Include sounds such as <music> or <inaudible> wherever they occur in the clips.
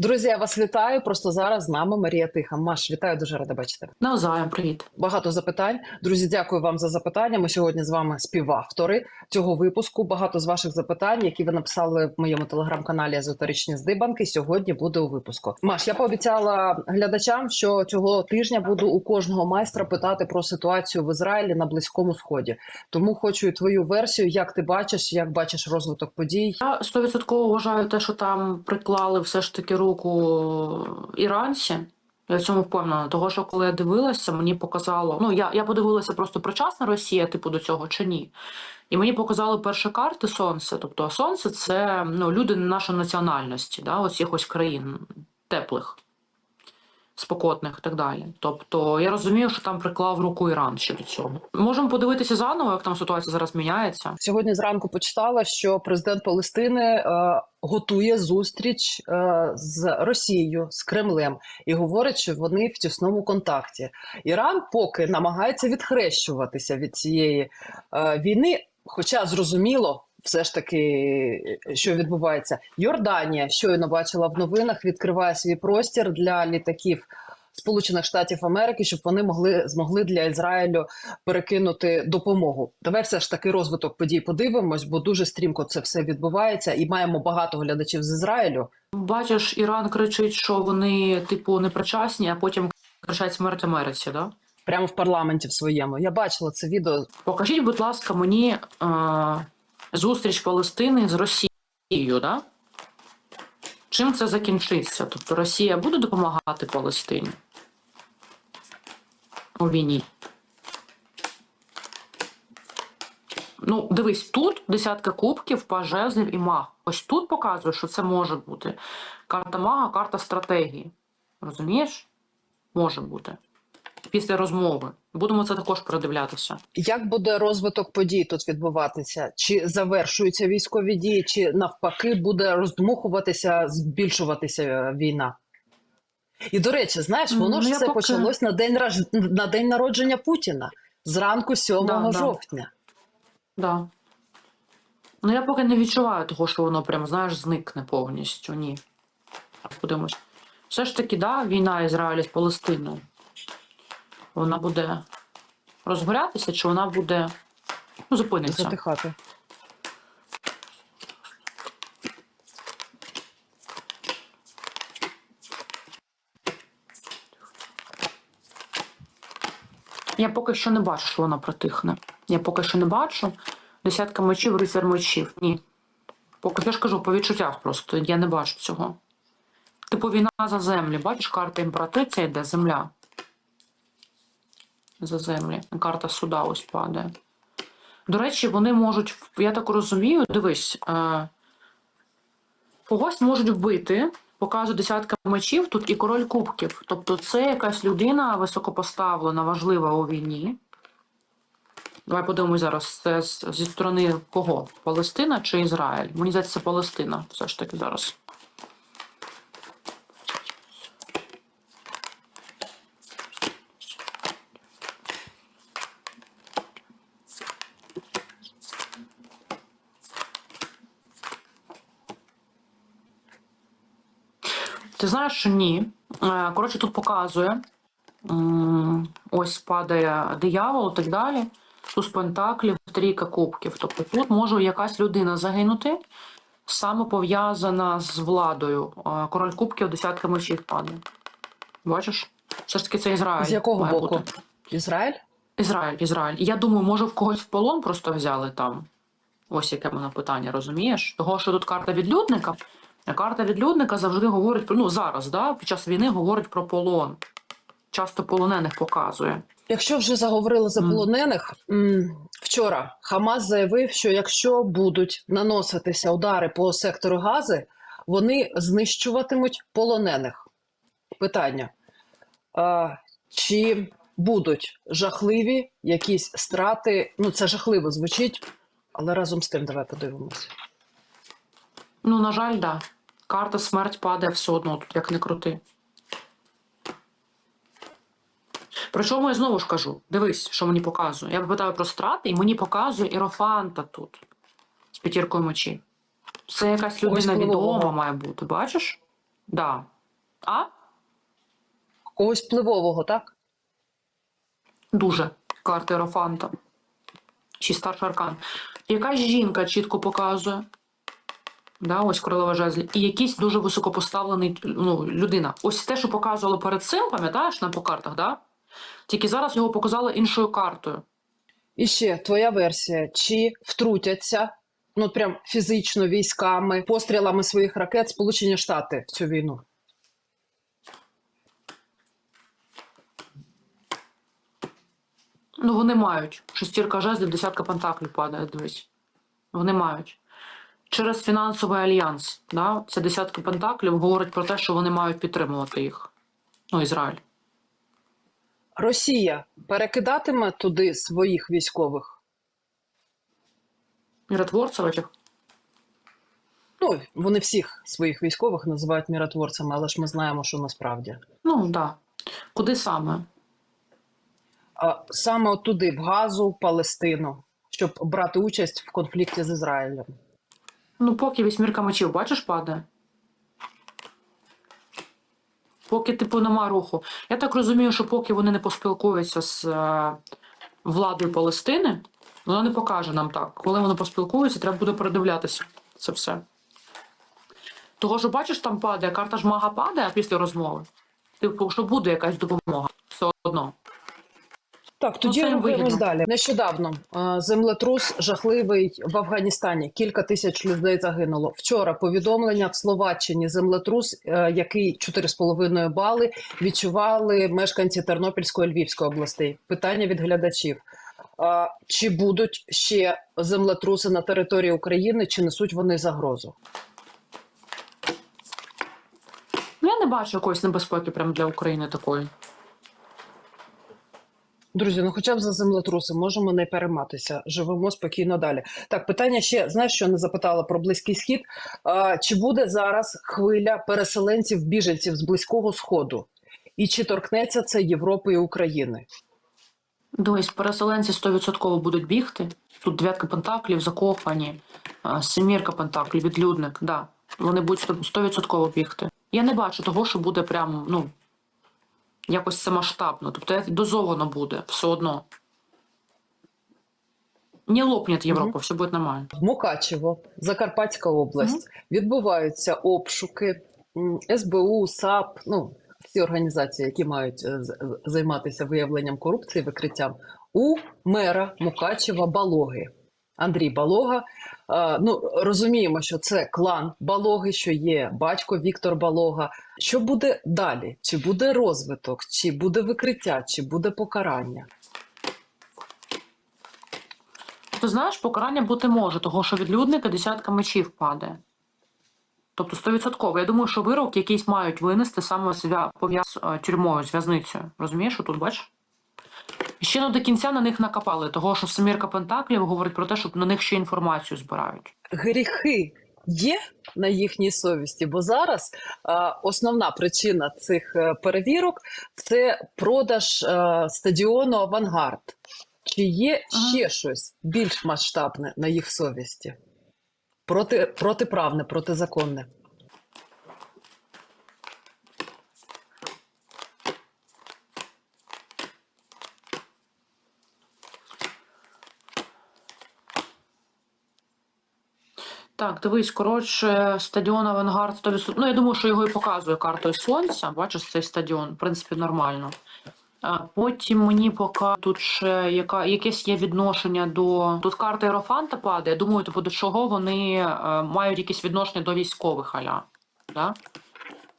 Друзі, я вас вітаю. Просто зараз з нами Марія Тиха. Маш, вітаю, дуже рада бачити. Навзаєм, привіт. Багато запитань. Друзі, дякую вам за запитання. Ми сьогодні з вами співавтори цього випуску. Багато з ваших запитань, які ви написали в моєму телеграм-каналі Езотеричні здибанки. Сьогодні буде у випуску. Маш, я пообіцяла глядачам, що цього тижня буду у кожного майстра питати про ситуацію в Ізраїлі на Близькому Сході. Тому хочу і твою версію, як ти бачиш, як бачиш розвиток подій. Я стовідсотково вважаю те, що там приклали все ж таки руку іранці. Я в цьому впевнена. Того, що коли я дивилася, мені показало. Ну, я, я подивилася просто причасна Росія, типу, до цього чи ні. І мені показали перші карти сонце. Тобто, сонце це ну, люди нашої національності, да, ось якось країн теплих, спокотних і так далі. Тобто, я розумію, що там приклав руку Іран щодо цього. Можемо подивитися заново, як там ситуація зараз міняється. Сьогодні зранку почитала, що президент Палестини е, готує зустріч е, з Росією з Кремлем і говорить, що вони в тісному контакті. Іран поки намагається відхрещуватися від цієї е, війни, хоча зрозуміло. Все ж таки, що відбувається, Йорданія щойно бачила в новинах, відкриває свій простір для літаків Сполучених Штатів Америки, щоб вони могли змогли для Ізраїлю перекинути допомогу. Давай все ж таки розвиток подій подивимось, бо дуже стрімко це все відбувається, і маємо багато глядачів з Ізраїлю. Бачиш, Іран кричить, що вони, типу, не причасні, а потім кричать смерть Америці, да? Прямо в парламенті в своєму. Я бачила це відео. Покажіть, будь ласка, мені е, зустріч Палестини з Росією, да? Чим це закінчиться? Тобто Росія буде допомагати Палестині у війні? Ну, дивись, тут десятка кубків, пажезлів і маг. Ось тут показує, що це може бути. Карта мага, карта стратегії. Розумієш? Може бути. Після розмови. Будемо це також передивлятися. Як буде розвиток подій тут відбуватися? Чи завершуються військові дії, чи навпаки буде роздмухуватися, збільшуватися е, війна? І до речі, знаєш, Ну, воно ж я все поки- почалось на день на день народження Путіна зранку 7 Да, да. жовтня. Да. Ну я поки не відчуваю того, що воно прям, знаєш, зникне повністю. Ні. Подивимось. Все ж таки, да, війна Ізраїля з Палестиною. Вона буде розгорятися, чи вона буде ну, зупиниться. Затихати. Я поки що не бачу, що вона протихне. Я поки що не бачу. Десятка мечів, рицар мечів. Ні. Поки я ж кажу, по відчуттях просто. Я не бачу цього. Типу війна за землі. Бачиш, карта імператриця йде, земля. За землі. Карта суда ось падає. До речі, вони можуть, я так розумію, дивись, е, когось можуть вбити, показує десятка мечів тут і король кубків. Тобто це якась людина високопоставлена, важлива у війні. Давай подивимось зараз, це зі сторони кого? Палестина чи Ізраїль? Мені здається, це Палестина все ж таки зараз. Ти знаєш, що ні. Е, Коротше, тут показує. Ось падає диявол і так далі. Туз пентаклів, трійка кубків. Тобто тут може якась людина загинути, саме пов'язана з владою. Е, Король кубків, десятка мечів падає. Бачиш? Все ж таки це Ізраїль. З якого має боку? бути. Ізраїль? Ізраїль, Ізраїль. Я думаю, може в когось в полон просто взяли там. Ось яке мене питання, розумієш? Того, що тут карта відлюдника, карта відлюдника завжди говорить про ну зараз, да, під час війни говорить про полон. Часто полонених показує. Якщо вже заговорили за полонених, вчора Хамас заявив, що якщо будуть наноситися удари по сектору Гази, вони знищуватимуть полонених. Питання: а, чи будуть жахливі якісь страти? Ну, це жахливо звучить, але разом з тим давай подивимося. Ну, на жаль, да. Карта смерть падає все одно, тут як не крути. Причому я знову ж кажу: дивись, що мені показує. Я питаю про страти, і мені показує ірофанта тут з п'ятіркою мечі. Це якась людина відома має бути, бачиш? Да. А? Когось впливового, так? Дуже карта Ерофанта. Чи старший аркан. Якась жінка чітко показує. Да, ось королева жезлі. І якийсь дуже високопоставлений ну, людина. Ось те, що показували перед цим, пам'ятаєш нам по картах, да? Тільки зараз його показали іншою картою. І ще твоя версія: чи втрутяться ну прям фізично військами, пострілами своїх ракет Сполучені Штати в цю війну? Ну, вони мають. Шестірка жезлів, десятка пентаклів падає, дивись. Вони мають. Через фінансовий альянс, да, це десятка пентаклів говорить про те, що вони мають підтримувати їх. Ну, Ізраїль. Росія перекидатиме туди своїх військових? Миротворців этих. Ну, вони всіх своїх військових називають міротворцями, але ж ми знаємо, що насправді. Ну, так. Да. Куди саме? А саме туди, в Газу, в Палестину, щоб брати участь в конфлікті з Ізраїлем. Ну, поки вісьмірка мечів, бачиш, падає. Поки, типу, нема руху. Я так розумію, що поки вони не поспілкуються з е, владою Палестини, вона не покаже нам так. Коли вони поспілкуються, треба буде передивлятися це все. Того, що бачиш, там падає, карта ж мага падає після розмови. Типу, що буде якась допомога. Все одно. Так, тоді Ну, рухаємось далі. Нещодавно е, землетрус жахливий в Афганістані. Кілька тисяч людей загинуло. Вчора повідомлення в Словаччині землетрус, е, який 4,5 бали відчували мешканці Тернопільської Львівської областей. Питання від глядачів. Е, Чи будуть ще землетруси на території України, чи несуть вони загрозу? Ну, я не бачу якоїсь небезпеки прямо для України такої. Друзі, ну хоча б за землетруси можемо не перейматися. Живемо спокійно далі. Так, питання ще знаєш, що не запитала про близький схід. А, чи буде зараз хвиля переселенців біженців з близького сходу? І чи торкнеться це Європи і України? Дивись, переселенці 100% будуть бігти. Тут дев'ятка пентаклів, закохані, а, семірка пентаклів, відлюдник. Да. Вони будуть 100% бігти. Я не бачу того, що буде прям, ну, якось це масштабно. Тобто як дозовано буде все одно. Не лопнет Європа, все буде нормально. В Мукачево, Закарпатська область, відбуваються обшуки СБУ, САП, ну всі організації, які мають е, займатися виявленням корупції, викриттям у мера Мукачева Балоги. Андрій Балога. Е, Ну розуміємо, що це клан Балоги, що є батько Віктор Балога. Що буде далі? Чи буде розвиток, чи буде викриття, чи буде покарання? Ти знаєш, покарання бути може, того, що відлюдника десятка мечів падає. Тобто 100%. Я думаю, що вирок якийсь мають винести саме пов'яз е, тюрмою, з в'язницею. Розумієш, що тут бачиш? І ще не до кінця на них накапали, того, що Семірка Пентаклів говорить про те, що на них ще інформацію збирають. гріхи є на їхній совісті, бо зараз е, основна причина цих е, перевірок це продаж е, стадіону Авангард. Чи є Ага. ще щось більш масштабне на їх совісті? Проти, протиправне, протизаконне. Так, дивись, коротше, стадіон Авангард 100%. Ну, я думаю, що його і показує картою сонця. Бачиш цей стадіон, в принципі, нормально. Потім мені поки тут ще яка, якесь є відношення до. Тут карта Ерофанта падає. Я думаю, типу, до чого вони е, мають якесь відношення до військових аля. Да?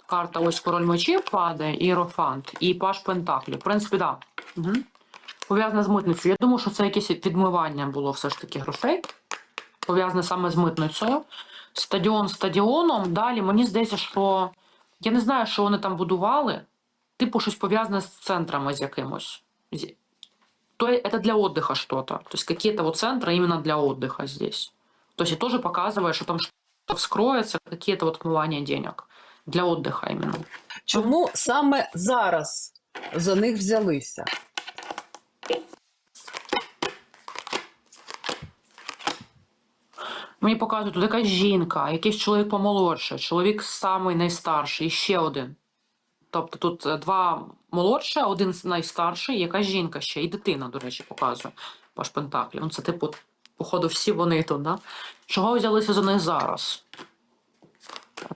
Карта ось король мечів падає, і Ерофант, і Паш Пентаклів. В принципі, так. Да. Угу. Пов'язане з митницею. Я думаю, що це якесь відмивання було все ж таки грошей пов'язане саме з митницею. Стадіон стадіоном. Далі мені здається, що я не знаю, що вони там будували. Типу, щось пов'язане з центрами з якимось. З- То е- это для отдыха что-то. То есть какие-то вот центры именно для отдыха здесь. То есть и тоже показывает, что там что-то вскроется, какие-то вот отмывания денег. Для отдыха именно. Чому саме зараз за них взялися? Мені показують, тут якась жінка, якийсь чоловік помолодше, чоловік самий найстарший, і ще один. Тобто тут е, два молодше, один найстарший, якась жінка ще, і дитина, до речі, показує Паш Пентаклів. Ну, це, типу, походу, всі вони тут, да? Чого взялися за них зараз?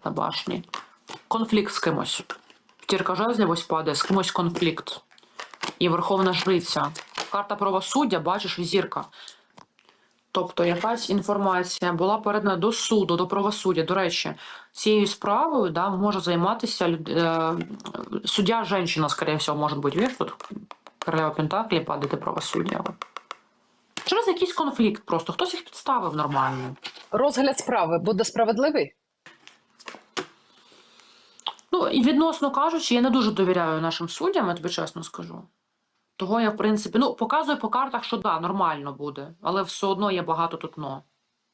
Та башні. Конфлікт з кимось. Тірка жезлів ось падає, з кимось конфлікт. І Верховна Жриця. Карта правосуддя, бачиш, зірка. Тобто якась інформація була передана до суду, до правосуддя. До речі, цією справою да, може займатися люд... е, суддя жінка, скоріше всього, може бути. Вірш, тут королева Пентаклі падає правосуддя. Через якийсь конфлікт просто. Хтось їх підставив нормально. Розгляд справи буде справедливий? Ну, і відносно кажучи, я не дуже довіряю нашим суддям, я тобі чесно скажу. Того я, в принципі, ну, показую по картах, що да, нормально буде, але все одно є багато тут но.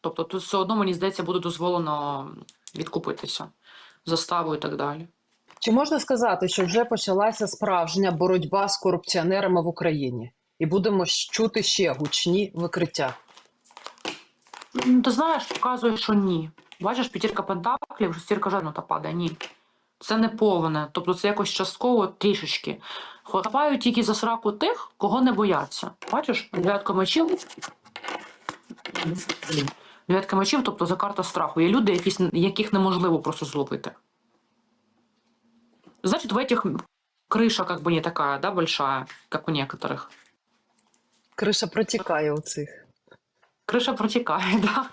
Тобто тут все одно, мені здається, буде дозволено відкупитися заставу і так далі. Чи можна сказати, що вже почалася справжня боротьба з корупціонерами в Україні? І будемо чути ще гучні викриття. Ти знаєш, показує, що ні. Бачиш, п'ятірка пентаклів, шестірка жезлів та падає. Ні Це не повне. Тобто це якось частково трішечки. Хапають тільки за сраку тих, кого не бояться. Бачиш, дев'ятка мечів. Дев'ятка мечів, тобто за карта страху. Є люди, якісь, яких неможливо просто зловити. Значит, в этих крыша как бы не такая, да, большая, как у некоторых. Криша протікає у цих. Крыша протекает, <laughs> да.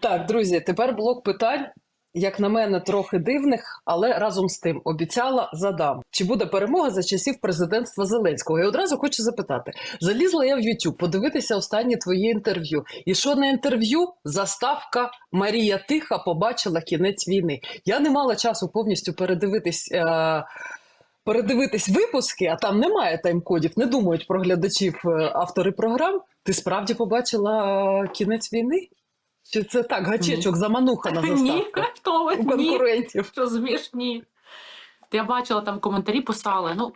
Так, друзі, тепер блок питань, як на мене, трохи дивних, але разом з тим обіцяла задам. Чи буде перемога за часів президентства Зеленського? І одразу хочу запитати: залізла я в YouTube подивитися останні твої інтерв'ю. І що на інтерв'ю? Заставка Марія Тиха побачила кінець війни. Я не мала часу повністю передивитись. Е- Передивитись випуски, а там немає тайм-кодів, не думають про глядачів е, автори програм. Ти справді побачила е, кінець війни? Чи це так, гачечок, замануха на <laughs> Ні, заставку <laughs> хто ви? у Ні. конкурентів? Що змішні? Я бачила там коментарі, писали. Ну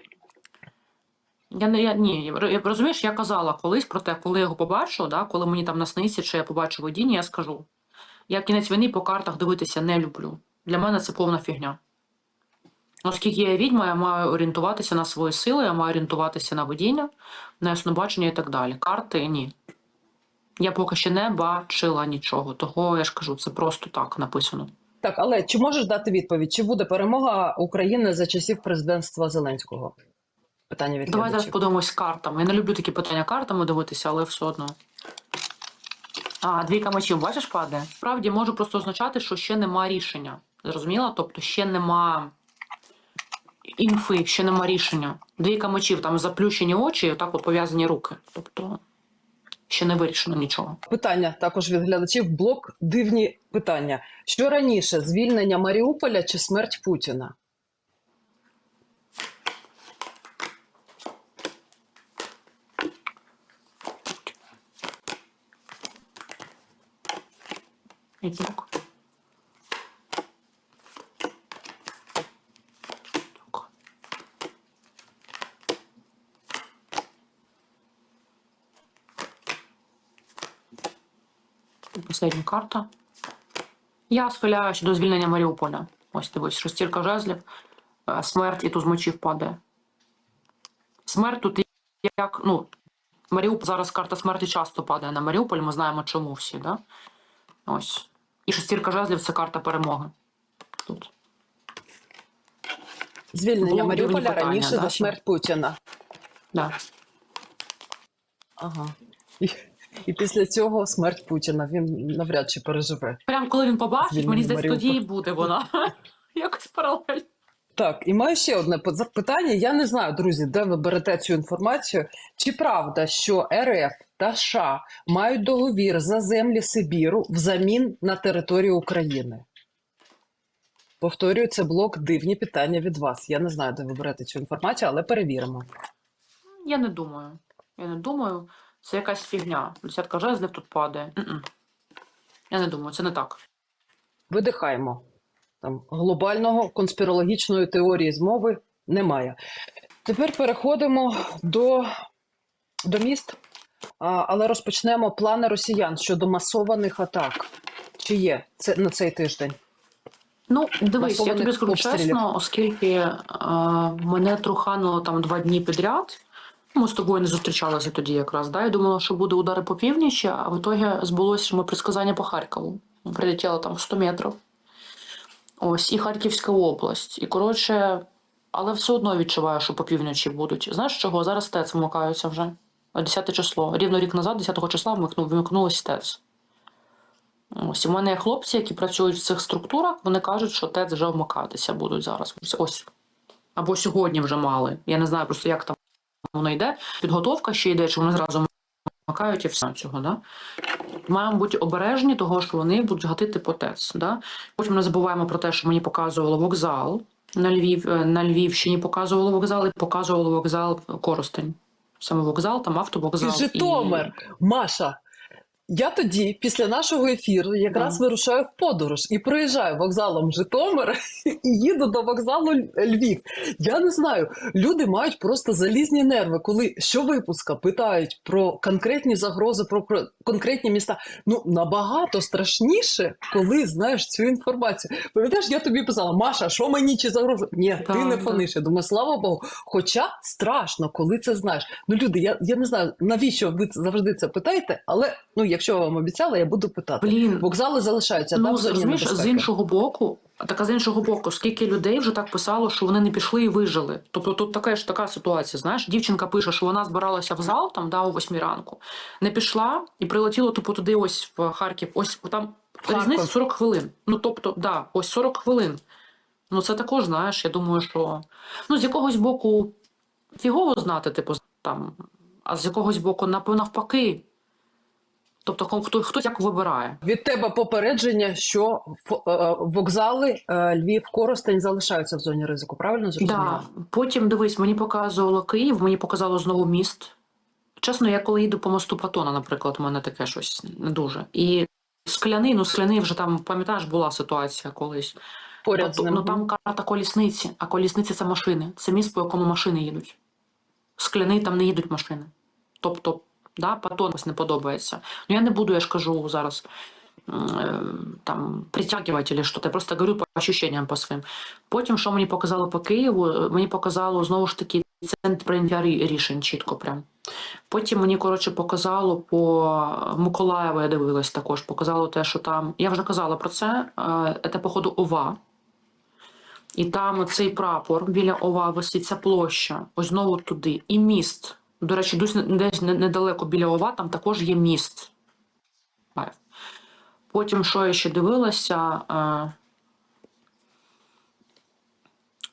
я не я ні, я, розумієш, я казала колись про те, коли я його побачу, да, коли мені там насниться, чи я побачу видіння, я скажу. Я кінець війни по картах дивитися не люблю. Для мене це повна фігня. Оскільки я відьма, я маю орієнтуватися на свої сили, я маю орієнтуватися на видіння, на яснобачення і так далі. Карти ні. Я поки ще не бачила нічого. Того я ж кажу, це просто так написано. Так, але чи можеш дати відповідь? Чи буде перемога України за часів президентства Зеленського? Питання від Давай зараз подивимось картами. Я не люблю такі питання картами дивитися, але все одно. А, двійка мечів, бачиш, падає? Справді може просто означати, що ще нема рішення. Зрозуміла? Тобто ще нема інфи, ще нема рішення. Двійка мечів, там заплющені очі, і отак от пов'язані руки. Тобто ще не вирішено нічого. Питання також від глядачів. Блок дивні питання. Що раніше звільнення Маріуполя чи смерть Путіна? Який? Так. Последня карта. Я схиляюся до звільнення Маріуполя. Ось дивись, шестірка жезлів, е, смерть і туз мечів падає. Смерть тут як, ну, Маріуполь, зараз карта смерті часто падає на Маріуполь, ми знаємо чому всі, да? Ось. І шестірка жезлів це карта перемоги. Тут. Звільнення дивні Маріуполя питання, раніше да, за смерть Путіна. Да. Ага. І, після цього смерть Путіна він навряд чи переживе. Прям коли він побачить, Звільнення мені здається, тоді і буде вона. <laughs> Якось паралельно. Так, і маю ще одне питання. Я не знаю, друзі, де ви берете цю інформацію. Чи правда, що РФ та США мають договір за землі Сибіру взамін на територію України? Повторюю, це блок дивні питання від вас. Я не знаю, де ви берете цю інформацію, але перевіримо. Я не думаю. Я не думаю. Це якась фігня. Десятка жезлів тут падає. М-м. Я не думаю, це не так. Видихаємо. Там глобального конспірологічної теорії змови немає. Тепер переходимо до, до міст. А, але розпочнемо плани росіян щодо масованих атак. Чи є це на цей тиждень? Ну, дивись, я тобі скажу обстрілів. чесно, оскільки е, мене трухануло там два дні підряд. Ми з тобою не зустрічалися тоді якраз. Да? Я думала, що буде удари по північі, а в ітогі збулося ми предсказання по Харкову. Прилетіло там 100 метрів. Ось, і Харківська область. І коротше, але все одно відчуваю, що по півночі будуть. Знаєш чого? Зараз ТЕЦ вмикаються вже. 10 число. Рівно рік назад, 10 числа, вмикнув, вмикнулось ТЕЦ. Ось у мене є хлопці, які працюють в цих структурах, вони кажуть, що ТЕЦ вже вмикатися будуть зараз. Ось. Або сьогодні вже мали. Я не знаю просто, як там воно йде. Підготовка ще йде, чи вони зразу макають і все цього. Да? Маємо бути обережні, того, що вони будуть гатити по ТЕЦ. Да? Потім не забуваємо про те, що мені показувало вокзал на, Львів, е, на Львівщині, показувало вокзал і показувало вокзал Коростень. Саме вокзал, там автовокзал. І Житомир, Маша. Я тоді, після нашого ефіру, якраз Да. вирушаю в подорож і проїжджаю вокзалом Житомир <laughs> і їду до вокзалу Львів. Я не знаю, люди мають просто залізні нерви, коли щовипуска питають про конкретні загрози, про, про конкретні міста. Ну набагато страшніше, коли знаєш цю інформацію. Пам'ятаєш, я тобі писала, Маша, що мені чи загрожує? Ні, ти не так. фониш. Я думаю, слава Богу. Хоча страшно, коли це знаєш. Ну, люди, я, я не знаю, навіщо ви завжди це питаєте, але ну, якщо я вам обіцяла, я буду питати. Блін, Вокзали залишаються, Ну, розумієш, з іншого боку, так а з іншого боку, скільки людей вже так писало, що вони не пішли і вижили. Тобто тут така ж така ситуація. Знаєш, дівчинка пише, що вона збиралася в зал там да, о 8 ранку, не пішла і прилетіло тупо туди, ось в Харків. Ось там різниця 40 хвилин. Ну тобто, да, ось 40 хвилин. Ну це також, знаєш, я думаю, що ну з якогось боку фігово знати, типу, там, а з якогось боку, навпаки. Тобто, хто, хто як вибирає. Від тебе попередження, що е, вокзали е, Львів, Коростень залишаються в зоні ризику. Правильно зрозуміло? Да. Потім дивись, мені показувало Київ, мені показало знову міст. Чесно, я коли їду по мосту Платона, наприклад, у мене таке щось не дуже. І скляний, ну скляний вже там, пам'ятаєш, була ситуація колись. Поряд Тобто, з ним. ну там карта колісниці, а колісниці це машини. Це міст, по якому машини їдуть. Скляний там не їдуть машини. Тобто, да, Платон ось не подобається. Ну я не буду, я ж кажу зараз. Там притягивать или що-то. Я просто говорю по ощущениям по своїм. Потім, що мені показало по Києву, мені показало знову ж таки центр прийняття рішень чітко прям. Потім мені, коротше, показало по Миколаєву, я дивилась також, показало те, що там. Я вже казала про це. е, Це, походу, ОВА. І там цей прапор біля ОВА висить ця площа, ось знову туди. І міст. До речі, десь, недалеко біля ОВА, там також є міст. Потім, що я ще дивилася. е,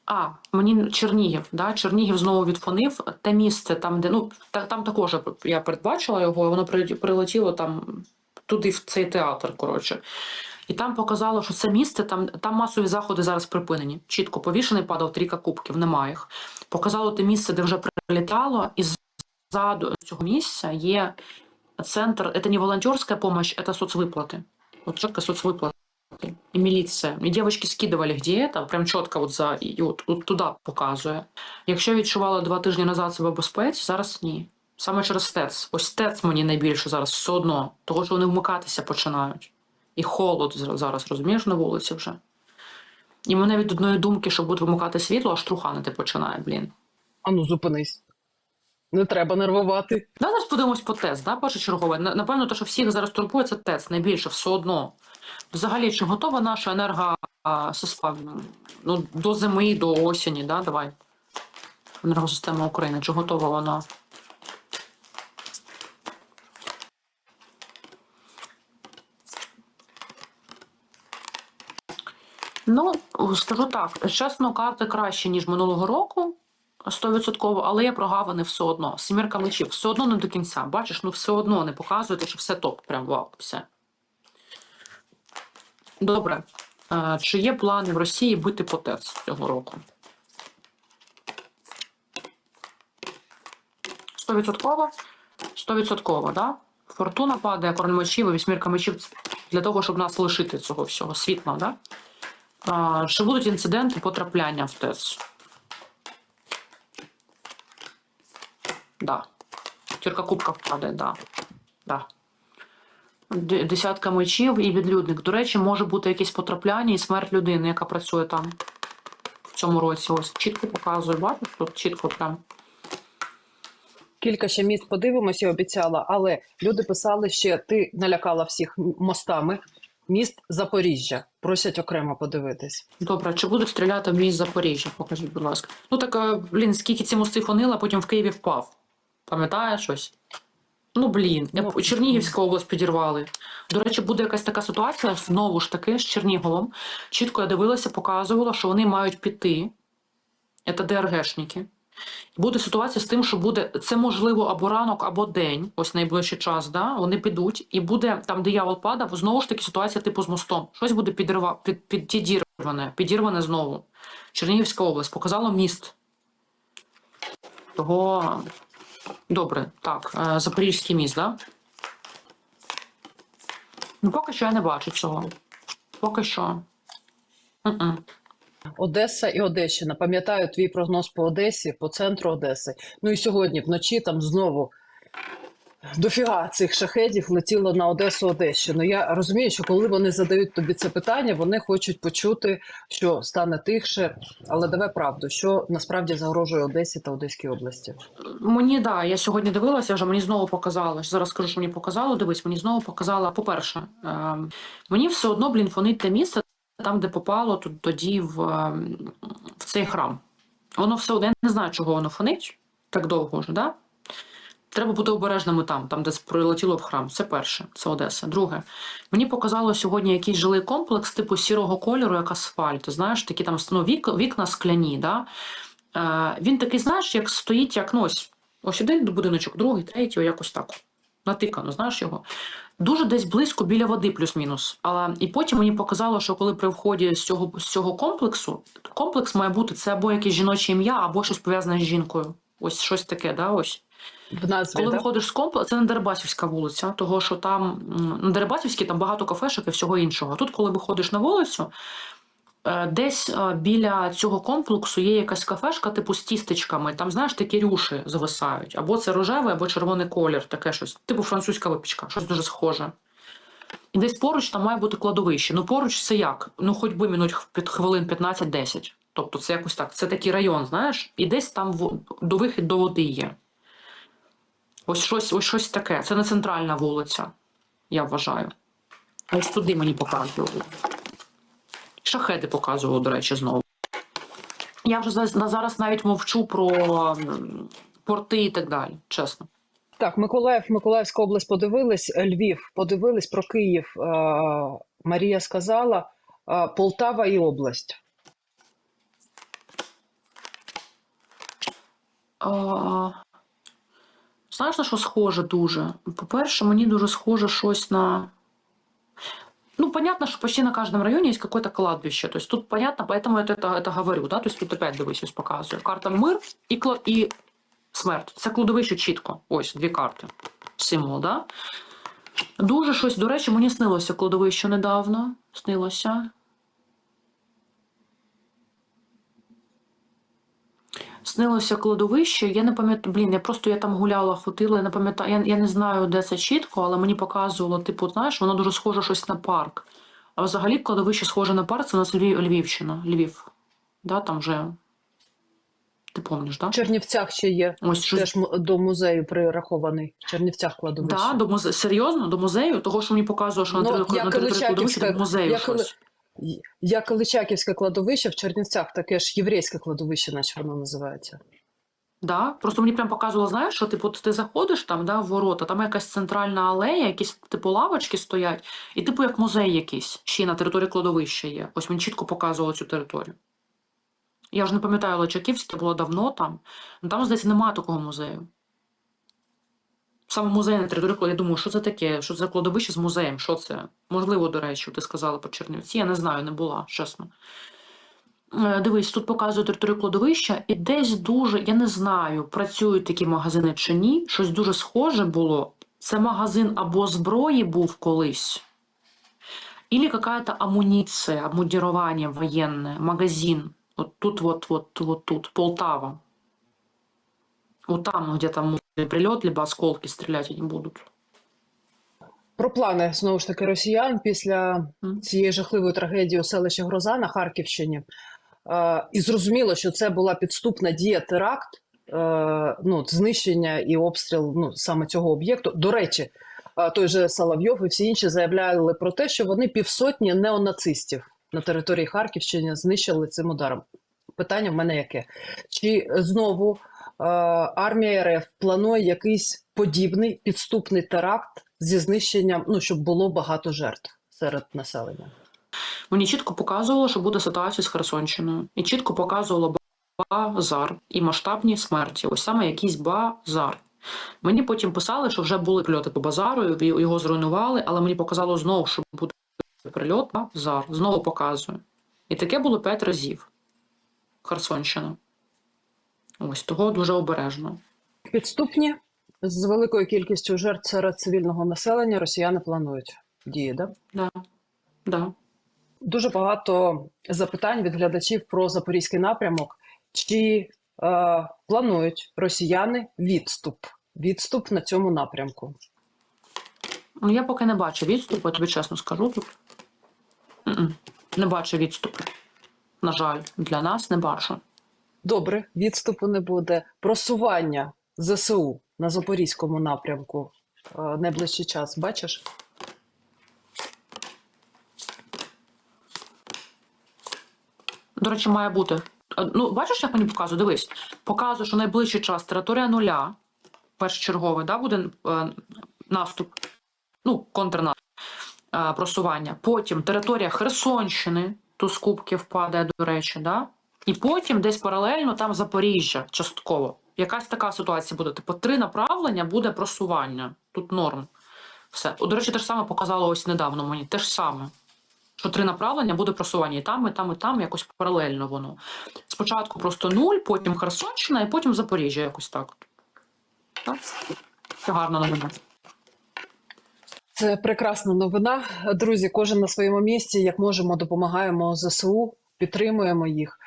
А, мені Чернігів, да? Чернігів знову відфонив. Те місце, там, де ну та, там також я передбачила його, воно прилетіло там туди, в цей театр. Коротше. І там показало, що це місце, там, там масові заходи зараз припинені. Чітко повішений падав трійка кубків, немає їх. Показало те місце, де вже прилітало, і ззаду цього місця є центр. Це не волонтерська допомога, це соцвиплати. От чітко соцвиплати. И міліція. І дівчатки скидували, де це, прям чітко от за, і от, от туди показує. Якщо відчувала два тижні назад себе безпеці, зараз ні. Саме через ТЕЦ. Ось ТЕЦ мені найбільше зараз все одно, того що вони вмикатися починають. І холод зараз, розумієш, на вулиці вже. І мене від одної думки, що буде вимикати світло, аж труханити починає, блін. А ну зупинись. Не треба нервувати. Давай зараз подивимось по ТЕЦ, да, першочергове. На- Напевно, те, що всіх зараз турбує, це ТЕЦ найбільше, все одно. Взагалі, чи готова наша енергосистема ну, до зими, до осені, да, давай. Енергосистема України, чи готова вона? Ну, скажу так, чесно, карти краще, ніж минулого року. 100%, але є прогавини все одно. Сімірка мечів, все одно не до кінця. Бачиш, ну все одно не показуєте, що все топ, прям вау, все. Добре. Е, Чи є плани в Росії бити по ТЕЦ цього року? 100%? 100%, да? Фортуна падає, король мечів і вісьмірка мечів для того, щоб нас лишити цього всього світла, да? А, Чи будуть інциденти потрапляння в ТЕЦ? Да. Четвірка кубка падає, да. да. Десятка мечів і відлюдник. До речі, може бути якесь потрапляння і смерть людини, яка працює там в цьому році. Ось чітко показую, бачиш, тут чітко прям. Кілька ще міст подивимося, обіцяла, але люди писали ще: ти налякала всіх мостами. Міст Запоріжжя просять окремо подивитись. Добре, чи будуть стріляти в міст Запоріжжя? Покажіть, будь ласка. Ну так, е, блін, скільки ці мости фонили, а потім в Києві впав. Пам'ятаєш щось? Ну, блін, я Ну, Чернігівську область підірвали. До речі, буде якась така ситуація знову ж таки з Черніговом. Чітко я дивилася, показувала, що вони мають піти. Це ДРГшники. Буде ситуація з тим, що буде це можливо або ранок, або день, ось найближчий час, да? вони підуть, і буде там диявол падав, знову ж таки ситуація типу з мостом. Щось буде підрива, під, під, підірване, підірване знову. Чернігівська область показала міст. Того добре, так, е, Запорізький міст, да? Ну, поки що я не бачу цього. Поки що. Mm -mm. Одеса і Одещина. Пам'ятаю твій прогноз по Одесі, по центру Одеси. Ну і сьогодні вночі там знову дофіга цих шахедів летіло на Одесу Одещину. Я розумію, що коли вони задають тобі це питання, вони хочуть почути, що стане тихше. Але давай правду, що насправді загрожує Одесі та Одеській області. Мені да, я сьогодні дивилася вже, мені знову показало. Зараз скажу, що мені показало. Дивись, мені знову показала. По-перше, е, мені все одно, блін, фонить те місце, там, де попало тут тоді в, е, в цей храм. Воно все одно, я не знаю, чого воно фонить так довго вже, да? Треба бути обережними там, там, де прилетіло в храм. Це перше, це Одеса. Друге, мені показало сьогодні якийсь жилий комплекс типу сірого кольору, як асфальт. Знаєш, такі там ну, вік, вікна скляні. Да? Е, він такий, знаєш, як стоїть, як ну, ось, ось один будиночок, другий, третій, якось так. Натикано, знаєш його. Дуже десь близько біля води, плюс-мінус. Але і потім мені показало, що коли при вході з цього, з цього комплексу, комплекс має бути це або якесь жіноче ім'я, або щось пов'язане з жінкою. Ось щось таке, да, ось. В назві Коли виходиш з комплексу, це не Дерибасівська вулиця, того що там на Дерибасівській там багато кафешок і всього іншого. Тут, коли виходиш на вулицю, е, десь е, біля цього комплексу є якась кафешка, типу з тістечками. Там, знаєш, такі рюші зависають. Або це рожевий, або червоний колір, таке щось, типу французька випічка, щось дуже схоже. І десь поруч там має бути кладовище. Ну поруч це як? Ну, хоч би мінуть під хвилин 15-10. Тобто це якось так. Це такий район, знаєш, і десь там до вихід до води є. Ось щось, ось щось таке. Це не центральна вулиця, я вважаю. Ось туди мені показували. Шахеди показували, до речі, знову. Я вже на зараз навіть мовчу про порти і так далі, чесно. Так, Миколаїв, Миколаївська область подивились, Львів подивились про Київ. е, Марія сказала, е, Полтава і область. А, знаєш, на що схоже дуже? По-перше, мені дуже схоже щось на. Ну, понятно, что почти на каждом районе есть какое-то кладбище. То есть тут понятно, поэтому я это, это говорю. Да? То есть тут опять дивись, ось показую. Карта мир і, кла- і смерть. Це кладовище чітко. Ось дві карти. Символ, да? Дуже щось, до речі, мені снилося кладовище недавно. Снилося. Снилося кладовище. Я не пам'ятаю, блін, я просто я там гуляла, ходила, я не пам'ятаю, я, я не знаю, де це чітко, але мені показувало, типу, знаєш, воно дуже схоже щось на парк. А взагалі кладовище схоже на парк, це у нас Львів, Львівщина, Львів. Да, там вже. Ти пам'ятаєш, да? В Чернівцях ще є. Ось щось. Теж до музею прирахований. В Чернівцях кладовище. Да, до музе... Серйозно, до музею? Того, що мені показувало, що на Ну, на території кладовища до музею як щось. Як Личаківське кладовище в Чернівцях, таке ж єврейське кладовище, наче воно називається. Да? Просто мені прям показувало, знаєш, що типу ти заходиш там, да, в ворота, там якась центральна алея, якісь типу лавочки стоять, і типу як музей якийсь, ще на території кладовища є. Ось мені чітко показувало цю територію. Я вже не пам'ятаю Личаківське, було давно там. Ну там, здається, немає такого музею. Саме музей на території кладовища. Я думаю, що це таке? Що це кладовище з музеєм? Що це? Можливо, до речі, ти сказала по Чернівці. Я не знаю, не була, чесно. Е, Дивись, тут показує територію кладовища, і десь дуже, я не знаю, працюють такі магазини чи ні. Щось дуже схоже було. Це магазин або зброї був колись, или какая-то амуніція, обмундирование воєнне, магазин. От тут, от, от, от тут, Полтава. Вот там, где там прилет, либо осколки стрелять они будут. Про плани знову ж таки росіян після цієї жахливої трагедії у селищі Гроза на Харківщині. Е, і зрозуміло, що це була підступна дія теракт, е, ну, знищення і обстріл ну, саме цього об'єкту. До речі, е, той же Соловйов і всі інші заявляли про те, що вони півсотні неонацистів на території Харківщини знищили цим ударом. Питання в мене яке? Чи знову армія РФ планує якийсь подібний підступний теракт зі знищенням, ну щоб було багато жертв серед населення? Мені чітко показувало, що буде ситуація з Херсонщиною. І чітко показувало базар і масштабні смерті. Ось саме якийсь базар. Мені потім писали, що вже були прильоти по базару, його зруйнували, але мені показало знову, що буде прильот базар. Знову показую. І таке було п'ять разів. Херсонщина. Ось того дуже обережно. Підступні з великою кількістю жертв серед цивільного населення росіяни планують дії. Да? Да. Да. Дуже багато запитань від глядачів про запорізький напрямок. Чи е, планують росіяни відступ? Відступ на цьому напрямку? Ну, я поки не бачу відступу, я тобі чесно скажу тут. Не бачу відступу. На жаль, для нас не бачу. Добре, відступу не буде. Просування ЗСУ на запорізькому напрямку е, найближчий час. Бачиш? До речі, має бути. Ну, бачиш, як мені показує? Дивись, показує, що найближчий час територія нуля, першочерговий, да, буде е, наступ, ну, контрнаступ, е, просування. Потім територія Херсонщини, тут з кубків падає, до речі, да? І потім десь паралельно там Запоріжжя, частково. Якась така ситуація буде. Типу, три направлення буде просування. Тут норм. Все. О, До речі, те ж саме показало ось недавно мені. Те ж саме що три направлення буде просування і там, і там, і там, якось паралельно воно. Спочатку просто нуль, потім Херсонщина, і потім Запоріжжя якось так. Так? Це гарна новина. Це прекрасна новина. Друзі, кожен на своєму місці, як можемо, допомагаємо ЗСУ, підтримуємо їх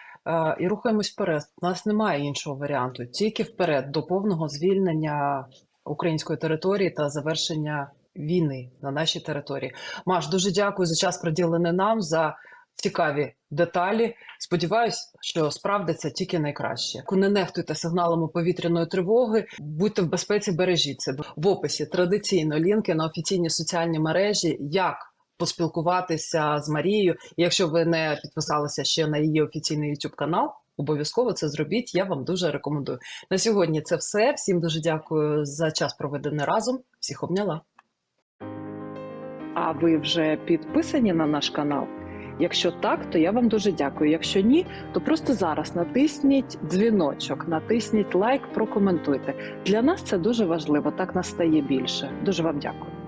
і рухаємось вперед. У нас немає іншого варіанту. Тільки вперед до повного звільнення української території та завершення війни на нашій території. Маш, дуже дякую за час приділений нам, за цікаві деталі. Сподіваюсь, що справдиться тільки найкраще. Не нехтуйте сигналами повітряної тривоги, будьте в безпеці, бережіть себе. В описі традиційно лінки на офіційні соціальні мережі, як поспілкуватися з Марією. Якщо ви не підписалися ще на її офіційний YouTube канал, обов'язково це зробіть. Я вам дуже рекомендую. На сьогодні це все. Всім дуже дякую за час проведений разом. Всіх обняла. А ви вже підписані на наш канал? Якщо так, то я вам дуже дякую. Якщо ні, то просто зараз натисніть дзвіночок, натисніть лайк, прокоментуйте. Для нас це дуже важливо. Так нас стає більше. Дуже вам дякую.